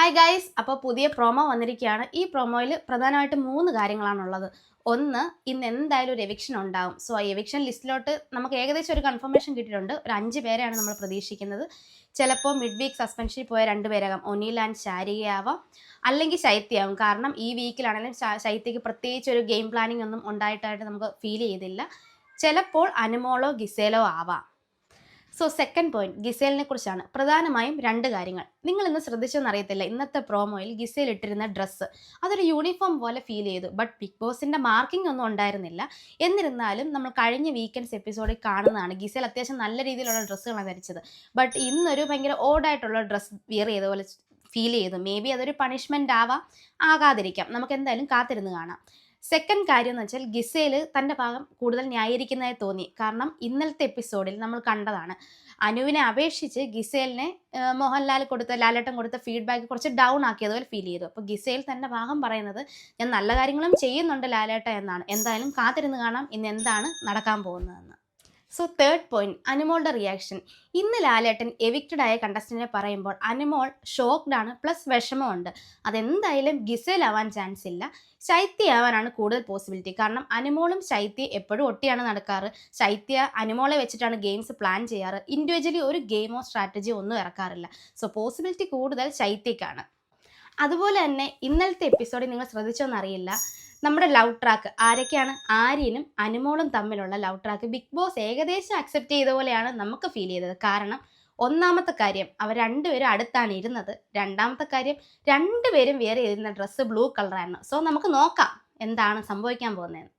Hi guys അപ്പോൾ പുതിയ promo വന്നിരിക്കുകയാണ്. ഈ പ്രൊമോയിൽ പ്രധാനമായിട്ടും മൂന്ന് കാര്യങ്ങളാണുള്ളത്. ഒന്ന് ഇന്ന് എന്തായാലും ഒരു എവിക്ഷൻ ഉണ്ടാവും. സോ ആ എവിക്ഷൻ ലിസ്റ്റിലോട്ട് നമുക്ക് ഏകദേശം ഒരു കൺഫർമേഷൻ കിട്ടിയിട്ടുണ്ട്. ഒരു അഞ്ച് പേരെയാണ് നമ്മൾ പ്രതീക്ഷിക്കുന്നത്. ചിലപ്പോൾ മിഡ് വീക്ക് സസ്പെൻഷനിൽ പോയ രണ്ട് പേരാകാം. ഒനീൽ ആൻഡ് ശാരികയാവാം അല്ലെങ്കിൽ ശൈത്യയാവും കാരണം ഈ വീക്കിലാണെങ്കിലും ശൈത്യക്ക് പ്രത്യേകിച്ച് ഒരു ഗെയിം പ്ലാനിങ് ഒന്നും ഉണ്ടായിട്ടായിട്ട് നമുക്ക് ഫീൽ ചെയ്തില്ല. ചിലപ്പോൾ അനുമോളോ ഗിസേലോ ആവാം. സോ സെക്കൻഡ് പോയിന്റ് ഗിസേലിനെ കുറിച്ചാണ്. പ്രധാനമായും രണ്ട് കാര്യങ്ങൾ. നിങ്ങൾ ഇന്ന് ശ്രദ്ധിച്ചെന്നറിയത്തില്ല ഇന്നത്തെ പ്രോമോയിൽ ഗിസേൽ ഇട്ടിരുന്ന ഡ്രസ്സ് അതൊരു യൂണിഫോം പോലെ ഫീൽ ചെയ്തു. ബട്ട് ബിഗ് ബോസിന്റെ മാർക്കിംഗ് ഒന്നും ഉണ്ടായിരുന്നില്ല. എന്നിരുന്നാലും നമ്മൾ കഴിഞ്ഞ വീക്കെൻഡ്സ് എപ്പിസോഡിൽ കാണുന്നതാണ് ഗിസേൽ അത്യാവശ്യം നല്ല രീതിയിലുള്ള ഡ്രസ്സുകളാണ് ധരിച്ചത്. ബട്ട് ഇന്നൊരു ഭയങ്കര ഓഡായിട്ടുള്ള ഡ്രസ്സ് വിയർ ചെയ്ത പോലെ ഫീൽ ചെയ്തു. മേ ബി അതൊരു പണിഷ്മെന്റ് ആവാം. ആകാതിരിക്കാം. നമുക്ക് എന്തായാലും കാത്തിരുന്ന് കാണാം. സെക്കൻഡ് കാര്യം എന്ന് വെച്ചാൽ ഗിസയിൽ തന്റെ ഭാഗം കൂടുതൽ ന്യായീകരിക്കുന്നതായി തോന്നി. കാരണം ഇന്നലത്തെ എപ്പിസോഡിൽ നമ്മൾ കണ്ടതാണ്. അനുവിനെ അപേക്ഷിച്ച് ഗിസേലിനെ മോഹൻലാൽ കൊടുത്ത ലാലേട്ടൻ കൊടുത്ത ഫീഡ്ബാക്ക് കുറച്ച് ഡൗൺ ആക്കിയതുപോലെ ഫീൽ ചെയ്തു. അപ്പോൾ ഗിസേൽ തന്റെ ഭാഗം പറയുന്നത് ഞാൻ നല്ല കാര്യങ്ങളും ചെയ്യുന്നുണ്ട് ലാലേട്ട എന്നാണ്. എന്തായാലും കാത്തിരുന്ന് കാണാം ഇന്ന് എന്താണ് നടക്കാൻ പോകുന്നതെന്ന്. സോ തേർഡ് പോയിന്റ് അനുമോളുടെ റിയാക്ഷൻ ഇന്ന് ലാലേട്ടൻ എവിക്റ്റഡ് ആയ കണ്ടസ്റ്റന്റിനെ പറയുമ്പോൾ അനുമോൾ ഷോക്ക്ഡ് ആണ് പ്ലസ് വിഷമമുണ്ട് അതെന്തായാലും ഗിസേലാവാൻ ചാൻസ് ഇല്ല. ശൈത്യ ആവാനാണ് കൂടുതൽ പോസിബിലിറ്റി കാരണം അനുമോളും ശൈത്യ എപ്പോഴും ഒട്ടിയാണ് നടക്കാറ്. ശൈത്യ അനുമോളെ വെച്ചിട്ടാണ് ഗെയിംസ് പ്ലാൻ ചെയ്യാറ്. ഇൻഡിവിജ്വലി ഒരു ഗെയിമോ സ്ട്രാറ്റജിയോ ഒന്നും ഇറക്കാറില്ല. സോ പോസിബിലിറ്റി കൂടുതൽ ശൈത്യക്കാണ്. അതുപോലെ തന്നെ ഇന്നലത്തെ എപ്പിസോഡിൽ നിങ്ങൾ ശ്രദ്ധിച്ചോന്നറിയില്ല. നമ്മുടെ ലവ് ട്രാക്ക് ആരൊക്കെയാണ്? ആര്യനും അനുമോളും തമ്മിലുള്ള ലവ് ട്രാക്ക് ബിഗ് ബോസ് ഏകദേശം അക്സെപ്റ്റ് ചെയ്ത പോലെയാണ് നമുക്ക് ഫീൽ ചെയ്തത്. കാരണം ഒന്നാമത്തെ കാര്യം അവർ രണ്ടുപേരും അടുത്താണ് ഇരുന്നത്. രണ്ടാമത്തെ കാര്യം രണ്ടുപേരും വേറെ ഇരുന്ന ഡ്രസ്സ് ബ്ലൂ കളറായിരുന്നു സോ നമുക്ക് നോക്കാം എന്താണ് സംഭവിക്കാൻ പോകുന്നതെന്ന്.